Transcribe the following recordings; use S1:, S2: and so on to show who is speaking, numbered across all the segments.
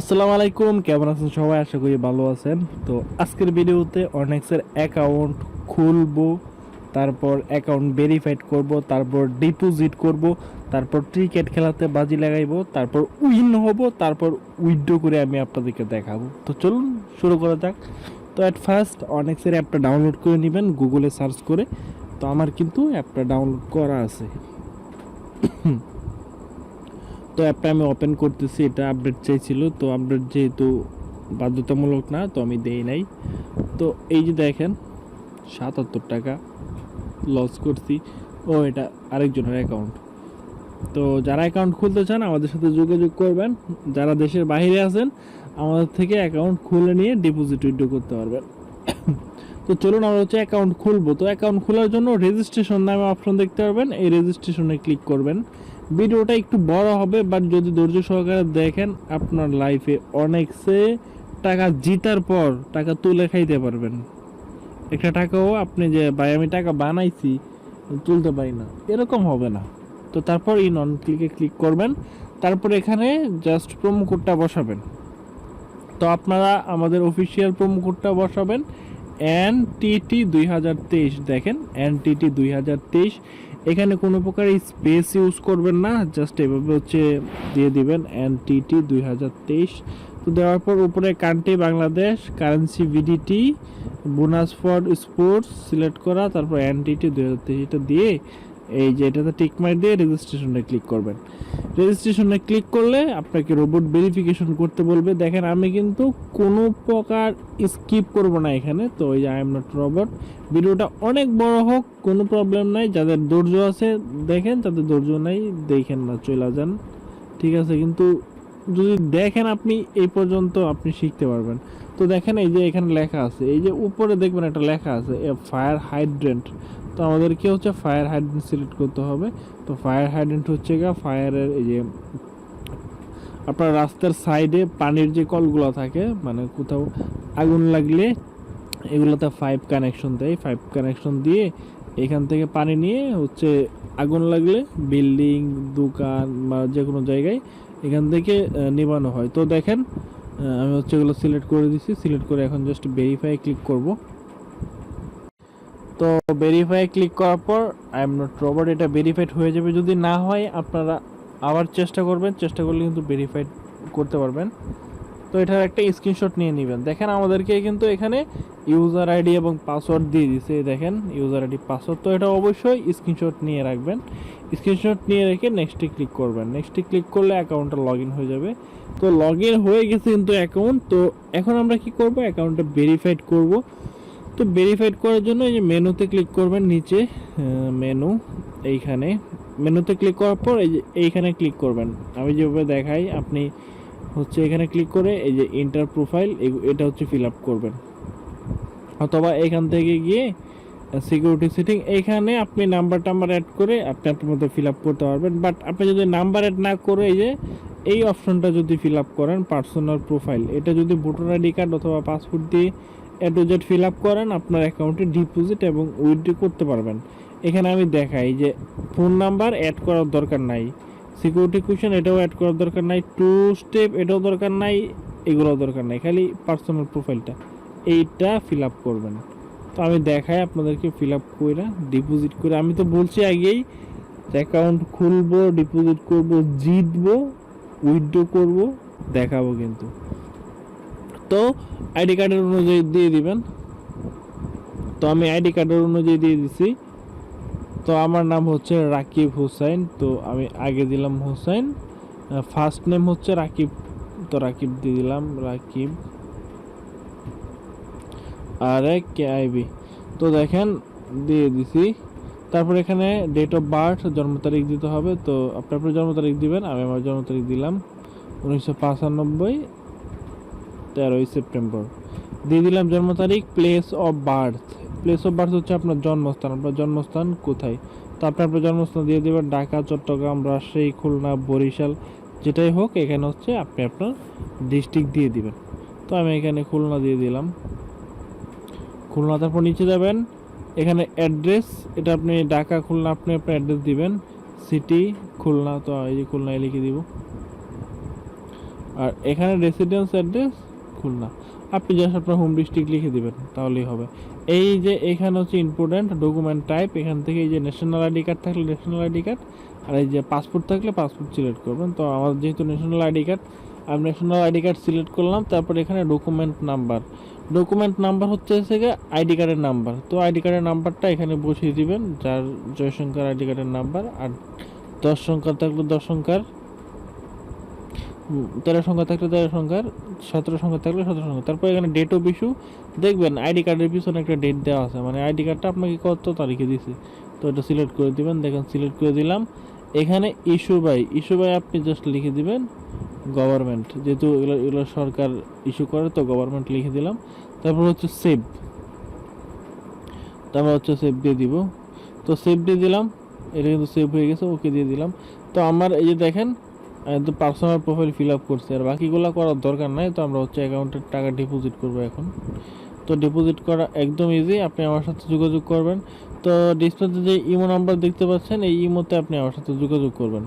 S1: আসসালামু আলাইকুম, কেমন আছেন সবাই? আশা করি ভালো আছেন। তো আজকের ভিডিওতে অনেক্সের অ্যাকাউন্ট খুলবো, তারপর অ্যাকাউন্ট ভেরিফাইড করব, তারপর ডিপোজিট করব, তারপর ক্রিকেট খেলাতে বাজি লাগাইবো, তারপর উইন হব, তারপর উইথড্র করে আমি আপনাদেরকে দেখাবো। তো চলুন, শুরু করা যাক। তো অ্যাট ফার্স্ট অনেক্সের অ্যাপটা ডাউনলোড করে নেবেন গুগলে সার্চ করে। তো আমার কিন্তু অ্যাপটা ডাউনলোড করা আছে। তো অ্যাপটা আমি ওপেন করতেছি, এটা আপডেট চাইছিল, তো আপডেট যেহেতু বাধ্যতামূলক না, তো আমি দেই নাই। তো এই যে দেখেন, সাতাত্তর টাকা লস করছি। ও, এটা আরেকজনের অ্যাকাউন্ট তো যারা অ্যাকাউন্ট খুলতে চান, আমাদের সাথে যোগাযোগ করবেন। যারা দেশের বাইরে আছেন, আমাদের থেকে অ্যাকাউন্ট খুলে নিয়ে ডিপোজিট উইথড্র করতে পারবেন। তো চলুন, আমরা হচ্ছে অ্যাকাউন্ট খুলবো। তো অ্যাকাউন্ট খোলার জন্য রেজিস্ট্রেশন নামে অপশন দেখতে পারবেন। এই রেজিস্ট্রেশনে ক্লিক করবেন। ভিডিওটা একটু বড় হবে বাট যদি ধৈর্য সহকারে দেখেন, আপনার লাইফে অনেকসে টাকা জিতার পর টাকা তুলে খাইতে পারবেন। একটা টাকাও আপনি যে, ভাই, আমি টাকা বানাইছি, তুলতে পারি না। এরকম হবে না। তো তারপর এই নন ক্লিকে ক্লিক করবেন। তারপর এখানে জাস্ট প্রোমো কোডটা বসাবেন। তো আপনারা আমাদের অফিসিয়াল প্রোমো কোডটা বসাবেন। এন টি টি দুই হাজার তেইশ, দেখেন এন টি টি দুই হাজার তেইশ। এখানে কোনো প্রকার স্পেস ইউজ করবেন না জাস্ট এভাবে হচ্ছে দিয়ে দিবেন এন হাজার তেইশ। তো দেওয়ার পর উপরে country Bangladesh currency BDT bonus for sports select করা, তারপর এন টি দুই হাজার তেইশ দিয়ে এই যে এটাতে টিক মার দিয়ে রেজিস্ট্রেশনে ক্লিক করবেন। রেজিস্ট্রেশনে ক্লিক করলে আপনাকে রোবট ভেরিফিকেশন করতে বলবে। দেখেন, আমি কিন্তু কোনো প্রকার স্কিপ করব না এখানে। তো ওই যে আই এম নট রোবট ভিডিওটা অনেক বড় হোক, কোনো প্রবলেম নাই। যাদের ধৈর্য আছে, দেখেন। যাদের ধৈর্য নাই, দেখেন না, চলে যান। ঠিক আছে? কিন্তু যদি দেখেন আপনি, এই পর্যন্ত আপনি শিখতে পারবেন। তো দেখেন এই যে এখানে লেখা আছে, এই যে উপরে দেখবেন একটা লেখা আছে ফায়ার হাইড্রেন্ট তো আমাদেরকে হচ্ছে ফায়ার হাইড্রেন্ট সিলেক্ট করতে হবে। তো ফায়ার হাইড্রেন্ট হচ্ছে গা ফায়ারের এই যে আপনার রাস্তার সাইডে পানির যে কলগুলো থাকে মানে কোথাও আগুন লাগলে এগুলোতে ফাইভ কানেকশন দেয়। ফাইভ কানেকশন দিয়ে এখান থেকে পানি নিয়ে হচ্ছে আগুন লাগলে বিল্ডিং দোকান বা যে কোনো জায়গায় এখান থেকে নেভানো হয়। তো দেখেন আমি হচ্ছে এগুলো সিলেক্ট করে দিছি। সিলেক্ট করে এখন জাস্ট ভেরিফাই ক্লিক করব। তো ভেরিফাই ক্লিক করার পর আই এম নট রোবট এটা ভেরিফাইড হয়ে যাবে। যদি না হয়, আপনারা আবার চেষ্টা করবেন। চেষ্টা করলে কিন্তু ভেরিফাইড করতে পারবেন। তো এটার একটা স্ক্রিনশট নিয়ে নেবেন। দেখেন আমাদেরকে কিন্তু এখানে ইউজার আইডি এবং পাসওয়ার্ড দিয়ে দিছে দেখেন, ইউজার আইডি, পাসওয়ার্ড। তো এটা অবশ্যই স্ক্রিনশট নিয়ে রাখবেন। স্ক্রিনশট নিয়ে রেখে নেক্সটে ক্লিক করবেন। নেক্সটে ক্লিক করলে অ্যাকাউন্টটা লগ ইন হয়ে যাবে। তো লগ ইন হয়ে গেছে কিন্তু অ্যাকাউন্ট তো এখন আমরা কি করব? অ্যাকাউন্টটা ভেরিফাইড করব। তো ভেরিফাইড করার জন্য এই যে মেনুতে ক্লিক করবেন নিচে মেনু এইখানে। মেনুতে ক্লিক করার পর এই যে এইখানে ক্লিক করবেন। আমি যেভাবে দেখাই, আপনি হচ্ছে এখানে ক্লিক করে এই যে ইন্টার প্রোফাইল এটা হচ্ছে ফিল আপ করবেন। অথবা এখান থেকে গিয়ে সিকিউরিটি সেটিং এখানে আপনি নাম্বার টাম্বার অ্যাড করে আপনি আপনার মতো ফিল আপ করতে পারবেন। বাট আপনি যদি নাম্বার অ্যাড না করে যে, এই অপশনটা যদি ফিল আপ করেন পার্সোনাল প্রোফাইল এটা যদি ভোটার আইডি কার্ড অথবা পাসপোর্ট দিয়ে A to Z fill up করেন, আপনার অ্যাকাউন্টে ডিপোজিট এবং উইথড্র করতে পারবেন। এখানে আমি দেখাই যে ফোন নাম্বার অ্যাড করার দরকার নাই। সিকিউরিটি কুশন এটাও অ্যাড করার দরকার নাই। টু স্টেপ এটাও দরকার নাই। এগুলো দরকার নাই। খালি পার্সোনাল প্রোফাইলটা এইটা ফিল আপ করবেন। তো আমি দেখাই আপনাদেরকে ফিল আপ করে ডিপোজিট করে। আমি তো বলছি আগেই অ্যাকাউন্ট খুলবো ডিপোজিট করব, জিতবো উইথড্র করব, দেখাবো কিন্তু। তো আইডি কার্ডের অনুযায়ী দিয়ে দিবেন। তো আমি আইডি কার্ডের অনুযায়ী দিয়ে দিছি। তো আমার নাম হচ্ছে রাকিব হুসাইন। তো আমি আগে দিলাম হুসাইন। ফার্স্ট নেম হচ্ছে রাকিব। তো রাকিব দিয়ে দিলাম, রাকিব। আর এক কে আইবি তো দেখেন, দিয়ে দিছি। তারপর এখানে ডেট অফ বার্থ জন্ম তারিখ দিতে হবে। তো আপনি আপনার জন্ম তারিখ দিবেন, আমি আমার জন্ম তারিখ দিলাম উনিশশো পঁচানব্বই, তেরোই সেপ্টেম্বর। দিয়ে দিলাম জন্ম তারিখ place of birth place of birth হচ্ছে আপনার জন্মস্থান। আপনার জন্মস্থান কোথায়? তো আপনি আপনার জন্মস্থান দিয়ে দেবেন ঢাকা, চট্টগ্রাম, রাজশাহী, খুলনা, বরিশাল, যেটাই হোক, এখানে হচ্ছে আপনি আপনার ডিস্ট্রিক্ট দিয়ে দিবেন। তো আমি এখানে খুলনা দিয়ে দিলাম। খুলনা তারপর নিচে যাবেন। এখানে অ্যাড্রেস, এটা আপনি ঢাকা, খুলনা, আপনি আপনার অ্যাড্রেস দিবেন। সিটি, খুলনা, তো এই যে খুলনায় লিখে দিব। আর এখানে রেসিডেন্স অ্যাড্রেস খুলনা। আপনি জাস্ট আপনার হোম ডিস্ট্রিক্ট লিখে দিবেন, তাহলেই হবে। এই যে এখানে হচ্ছে ইম্পর্টেন্ট ডকুমেন্ট টাইপ এখান থেকে এই যে ন্যাশনাল আইডি কার্ড থাকলে ন্যাশনাল আইডি কার্ড আর এই যে পাসপোর্ট থাকলে পাসপোর্ট সিলেক্ট করবেন। তো আমাদের যেহেতু ন্যাশনাল আইডি কার্ড আমি ন্যাশনাল আইডি কার্ড সিলেক্ট করলাম, তারপর এখানে ডকুমেন্ট নাম্বার ডকুমেন্ট নাম্বার হচ্ছে থেকে আইডি কার্ডের নাম্বার তো আইডি কার্ডের নাম্বারটা এখানে বসিয়ে দিবেন, যার জয়শঙ্কর আইডি কার্ডের নাম্বার আর দশ সংখ্যা থাকলে দশ সংখ্যার তেরো সংখ্যা থাকলে তেরো সংখ্যার, সতেরো সংখ্যা থাকলে সতেরো সংখ্যা তারপর এখানে ডেট অফ ইস্যু দেখবেন আইডি কার্ডের পিছনে একটা ডেট দেওয়া আছে মানে আইডি কার্ডটা আপনাকে কত তারিখে দিছে, তো এটা সিলেক্ট করে দিবেন। দেখেন সিলেক্ট করে দিলাম। এখানে ইস্যু বাই ইস্যু বাই আপনি জাস্ট লিখে দিবেন গভর্নমেন্ট যেহেতু এগুলো এগুলো সরকার ইস্যু করে, তো গভর্নমেন্ট লিখে দিলাম। তারপর হচ্ছে সেভ তারপর হচ্ছে সেভ দিয়ে দিব। তো সেভ দিয়ে দিলাম। এটা কিন্তু সেভ হয়ে গেছে, ওকে দিয়ে দিলাম। তো আমার এই যে দেখেন তো পার্সোনাল প্রোফাইল ফিল আপ করছে। আর বাকিগুলো করার দরকার নাই, তো আমরা হচ্ছে অ্যাকাউন্টের টাকা ডিপোজিট করব এখন। তো ডিপোজিট করা একদম ইজি আপনি আমার সাথে যোগাযোগ করবেন। তো ডিসপ্লেতে যে ইমো নাম্বার দেখতে পাচ্ছেন, এই ইমোতে আপনি আমার সাথে যোগাযোগ করবেন।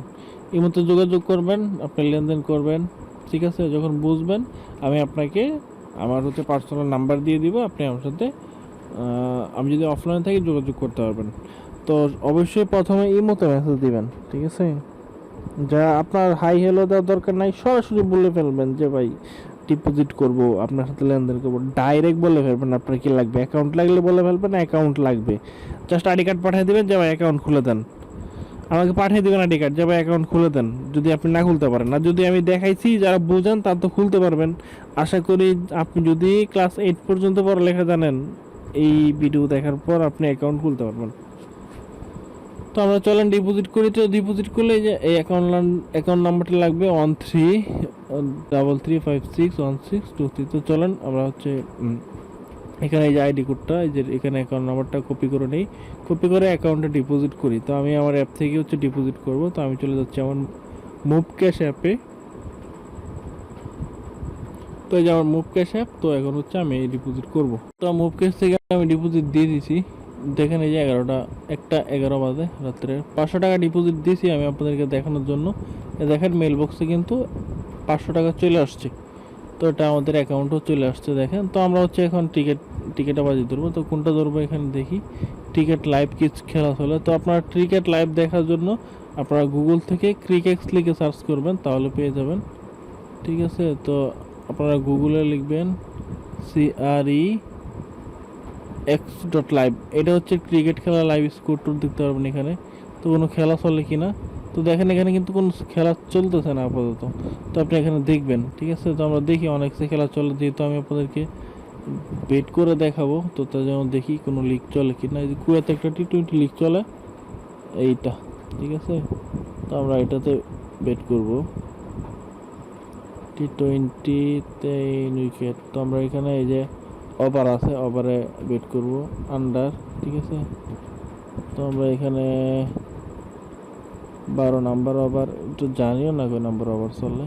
S1: ইমোতে যোগাযোগ করবেন, আপনি লেনদেন করবেন, ঠিক আছে? যখন বুঝবেন, আমি আপনাকে আমার হচ্ছে পার্সোনাল নাম্বার দিয়ে দিব, আপনি আমার সাথে আমি যদি অফলাইনে থাকি যোগাযোগ করতে পারবেন। তো অবশ্যই প্রথমে ইমোতে মেসেজ দিবেন, ঠিক আছে? যা আপনার হাই হ্যালো দেওয়ার দরকার নাই, সরাসরি বলে ফেলবেন যে, ভাই ডিপোজিট করব, আপনার সাথে লেনদেন করব। ডাইরেক্ট বলে ফেলবেন, আপনার কি লাগবে? অ্যাকাউন্ট লাগলে বলে ফেলবেন অ্যাকাউন্ট লাগবে। জাস্ট আইডি কার্ড পাঠিয়ে দেবেন যে, ভাই অ্যাকাউন্ট খুলে দেন। আমাকে পাঠিয়ে দেবেন আইডি কার্ড, যে ভাই অ্যাকাউন্ট খুলে দেন। যদি আপনি না খুলতে পারেন। আর যদি আমি দেখাইছি, যারা বোঝেন, তার তো খুলতে পারবেন। আশা করি আপনি যদি ক্লাস এইট পর্যন্ত পড়ালেখা জানেন, এই ভিডিও দেখার পর আপনি অ্যাকাউন্ট খুলতে পারবেন। তো আমরা চলেন ডিপোজিট করি। তো ডিপোজিট করলে যে এই অ্যাকাউন্ট অ্যাকাউন্ট নাম্বারটা লাগবে one three double three five six one six two three তো চলেন, আমরা হচ্ছে এখানে এই যে আইডি কোডটা, এই যে এখানে অ্যাকাউন্ট নাম্বারটা কপি করে নিই। কপি করে অ্যাকাউন্টে ডিপোজিট করি। তো আমি আমার অ্যাপ থেকে হচ্ছে ডিপোজিট করব। তো আমি চলে যাচ্ছি আমার মুভ ক্যাশ অ্যাপে তো এই যে আমার মুভ ক্যাশ অ্যাপ তো এখন হচ্ছে আমি এই ডিপোজিট করব। তো মুভ ক্যাশ থেকে আমি ডিপোজিট দিয়ে দিয়েছি দেখেন এই যে এগারোটা, একটা এগারো বাজে রাত্রে। পাঁচশো টাকা ডিপোজিট দিয়েছি আমি আপনাদেরকে দেখানোর জন্য। দেখেন মেল বক্সে কিন্তু পাঁচশো টাকা চলে আসছে। তো এটা আমাদের অ্যাকাউন্টও চলে আসছে, দেখেন। তো আমরা হচ্ছে এখন টিকিট টিকিটটা বাজি ধরবো। তো কোনটা ধরবো এখানে দেখি। টিকিট লাইভ কিস খেলা চলে তো আপনারা ক্রিকেট লাইভ দেখার জন্য আপনারা গুগল থেকে ক্রিকেক্স লিখে সার্চ করবেন, তাহলে পেয়ে যাবেন। ঠিক আছে? তো আপনারা গুগলে লিখবেন C R E X dot live এটা হচ্ছে ক্রিকেট খেলা লাইভ স্কোর টোর দেখতে পারবেন এখানে। তো কোনো খেলা চলে কি না তো দেখেন এখানে কিন্তু কোনো খেলা চলতেছে না আপাতত। তো আপনি এখানে দেখবেন। ঠিক আছে? তো আমরা দেখি অনেক খেলা চলে, যেহেতু আমি আপনাদেরকে বেট করে দেখাবো। তো তার জন্য দেখি কোনো লিক চলে কি না কুয়েতে একটা টি টোয়েন্টি লিগ চলে। এইটা, ঠিক আছে? তো আমরা এটাতে বেট করব। টি টোয়েন্টিতে উইকেট তো আমরা এখানে এই যে ওভার আছে ওভারে বেট করব। আন্ডার ঠিক আছে? তো আমরা এখানে বারো নাম্বার ওভার একটু জানিও না কয় নাম্বার ওভার চলে।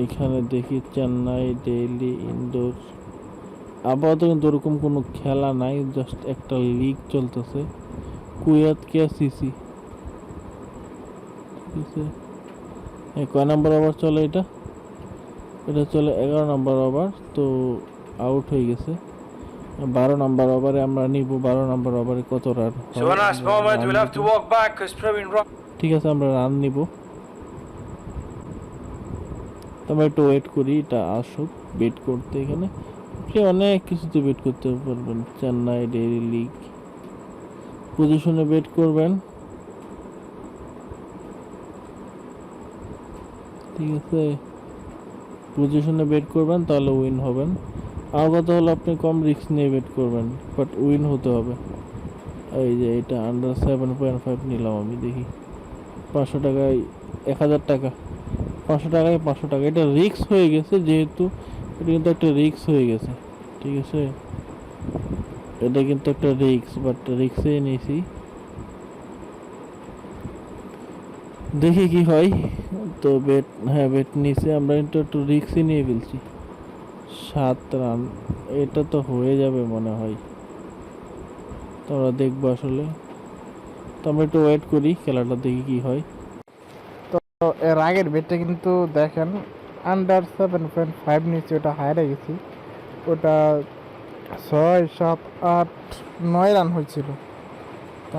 S1: এইখানে দেখি চেন্নাই ডেইলি ইনডোর। আপাতত কিন্তু ওরকম কোনো খেলা নাই জাস্ট একটা লিগ চলতেছে। কুয়েত কে সিসি ঠিক আছে। কয় নাম্বার ওভার চলে এটা? এটা চলে এগারো নাম্বার ওভার তো আউট হয়ে গেছে। বারো নাম্বার ওভারে আমরা নিব বারো নাম্বার ওভারে কত রান. ঠিক আছে আমরা রান নিব। তোমরা একটু ওয়েট করি, এটা আসুক বেট করতে এখানে। আপনি অনেক কিছুতে বেট করতে পারবেন, চেন্নাই ডেইলি লিগ। পজিশনে বেট করবেন। ঠিক আছে। পজিশনে বেট করবেন, তাহলে উইন হবেন। আর কথা হলো, আপনি কম রিস্ক নিয়ে বেট করবেন বাট উইন হতে হবে। এই যে, এটা আন্ডার সেভেন পয়েন্ট ফাইভ নিলাম আমি, দেখি। পাঁচশো টাকায় এক হাজার টাকা। পাঁচশো টাকায় পাঁচশো টাকা। এটা রিক্স হয়ে গেছে যেহেতু এটা কিন্তু একটা রিক্স হয়ে গেছে, ঠিক আছে? এটা কিন্তু একটা রিক্স বাট রিক্সে নিয়েছি দেখি কি হয়। তো বেট হ্যাঁ বেট নিচে আমরা কিন্তু একটু রিক্সই নিয়ে ফেলছি। সাত রান, এটা তো হয়ে যাবে মনে হয়। তো আমরা দেখব আসলে। তো আমরা একটু ওয়েট করি, খেলাটা দেখি কি হয়। তো এর আগের বেডটা কিন্তু দেখেন আন্ডার সেভেন পয়েন্ট ফাইভ নিচে ওটা হাইরে গেছি। ওটা ছয়, সাত, আট, নয় রান হয়েছিল।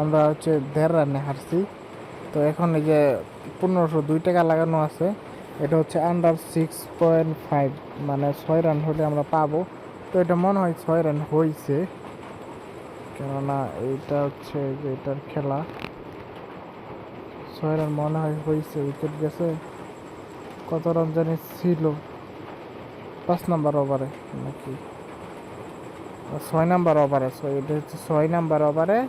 S1: আমরা হচ্ছে দেড় রানে হারছি। তো এখন এই যে পনেরোশো দুই টাকা লাগানো আছে, এটা হচ্ছে আন্ডার সিক্স পয়েন্ট ফাইভ মানে ছয় রান হলে আমরা পাবো। তো এটা মনে হয় ছয় রান হয়েছে কেননা এইটা হচ্ছে যে এটার খেলা। ছয় রান মনে হয় হয়েছে উইকেট গেছে। কত রান জানি ছিল, পাঁচ নাম্বার ওভারে নাকি? ছয় নাম্বার ওভারে এটা হচ্ছে ছয় নাম্বার ওভারে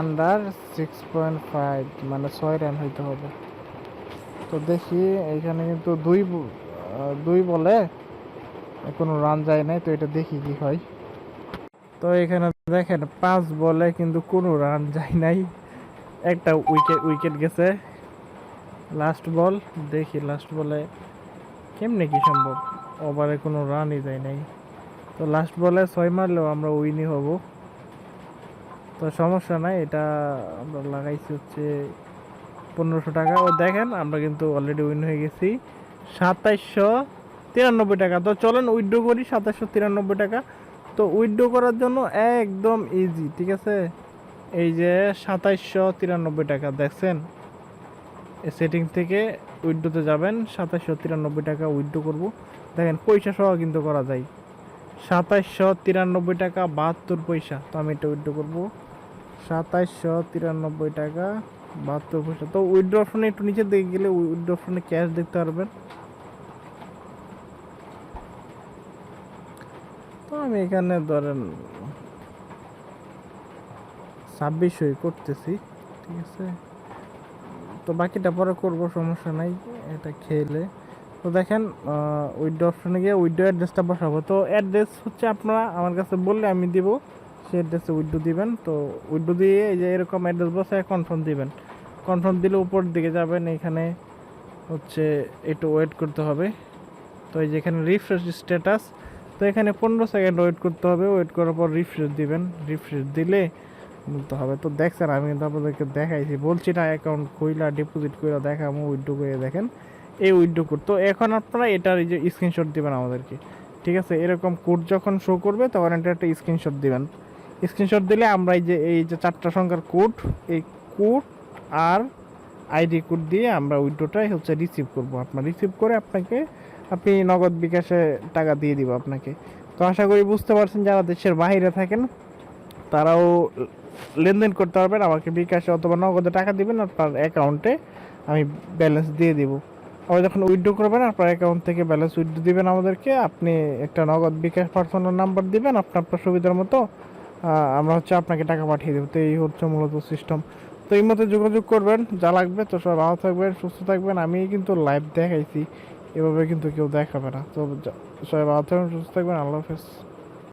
S1: আন্ডার সিক্স পয়েন্ট ফাইভ মানে ছয় রান হইতে হবে। তো দেখি এখানে কিন্তু দুই দুই বলে, কোনো রান যায় নাই, তো এটা দেখি কি হয়। তো এখানে দেখেন, পাঁচ বলে কিন্তু কোনো রান যায় নাই। একটা উইকেট উইকেট গেছে। লাস্ট বল দেখি লাস্ট বলে কেমনে কি সম্ভব? ওভারে কোনো রানই যায় নাই। তো লাস্ট বলে ছয় মারলেও আমরা উইনই হব। তো সমস্যা নাই, এটা আমরা লাগাইছি হচ্ছে পনেরোশো টাকা। ও দেখেন, আমরা কিন্তু অলরেডি উইন হয়ে গেছি। সাতাইশশো তিরানব্বই টাকা। তো চলেন উইথড্র করি সাতাশশো তিরানব্বই টাকা। তো উইথড্র করার জন্য একদম ইজি ঠিক আছে? এই যে সাতাইশশো তিরানব্বই টাকা, দেখছেন? সেটিং থেকে উইথড্রোতে যাবেন সাতাশশো তিরানব্বই টাকা উইথড্র করব। দেখেন, পয়সা সহ কিন্তু করা যায়। সাতাইশশো তিরানব্বই টাকা, বাহাত্তর পয়সা, তো আমি এটা উইথড্র করব। সাতাইশশো তিরানব্বই টাকা, বাহাত্তর পয়সা। তো উইথড্র অপশনে একটু নিচে দিকে গেলে উইথড্র অপশনে ক্যাশ দেখতে পারবেন। তো আমি এখানে ধরেন ছাব্বিশই করতেছি, ঠিক আছে? তো বাকিটা পরে করব, সমস্যা নাই, এটা খেলে। তো দেখেন উইডো অপশনে গিয়ে উইডো অ্যাড্রেসটা বসাবো। তো অ্যাড্রেস হচ্ছে আপনারা আমার কাছে বললে আমি দিব সেই অ্যাড্রেসে উইডো দিবেন। তো উইডো দিয়ে এই যে এরকম অ্যাড্রেস বসে কনফার্ম দিবেন। কনফার্ম দিলে উপর দিকে যাবেন, এখানে হচ্ছে একটু ওয়েট করতে হবে। তো এই যে এখানে রিফ্রেশ স্ট্যাটাস তো এখানে পনেরো সেকেন্ড ওয়েট করতে হবে। ওয়েট করার পর রিফ্রেশ দিবেন। রিফ্রেশ দিলে বলতে হবে। তো দেখছেন, আমি কিন্তু আপনাদেরকে দেখাইছি। বলছি না অ্যাকাউন্ট খুইলা ডিপোজিট করে দেখাবো উইড্রো করে দেখেন। এই উইড্রো কোড তো এখন আপনারা এটার এই যে স্ক্রিনশট দিবেন আমাদেরকে, ঠিক আছে? এরকম কোড যখন শো করবে, তখন এটা একটা স্ক্রিনশট দিবেন। স্ক্রিনশট দিলে আমরা এই যে এই যে চারটা সংখ্যার কোড এই কোড আর আইডি কোড দিয়ে আমরা উইড্রোটাই হচ্ছে রিসিভ করব। আপনার রিসিভ করে আপনাকে, আপনি নগদ বিকাশে টাকা দিয়ে দিব আপনাকে। তো আশা করি বুঝতে পারছেন, যারা দেশের বাইরে থাকেন তারাও লেনদেন করতে পারবেন, আমাকে বিকাশে অথবা নগদে টাকা দিবেন আপনার অ্যাকাউন্টে আমি ব্যালেন্স দিয়ে দিব। আবার যখন উইথড্র করবেন, আপনার অ্যাকাউন্ট থেকে ব্যালেন্স উইথড্র দিবেন আমাদেরকে, আপনি একটা নগদ বিকাশ পার্সোনাল নাম্বার দিবেন, আপনার আপনার সুবিধার মতো আমরা হচ্ছে আপনাকে টাকা পাঠিয়ে দেবো। তো এই হচ্ছে মূলত সিস্টেম তো এই মতো যোগাযোগ করবেন, যা লাগবে। তো সবাই ভালো থাকবেন, সুস্থ থাকবেন। আমি কিন্তু লাইভ দেখাইছি, এভাবে কিন্তু কেউ দেখাবে না। তো সবাই ভালো থাকবেন, সুস্থ থাকবেন। আল্লাহ হাফেজ।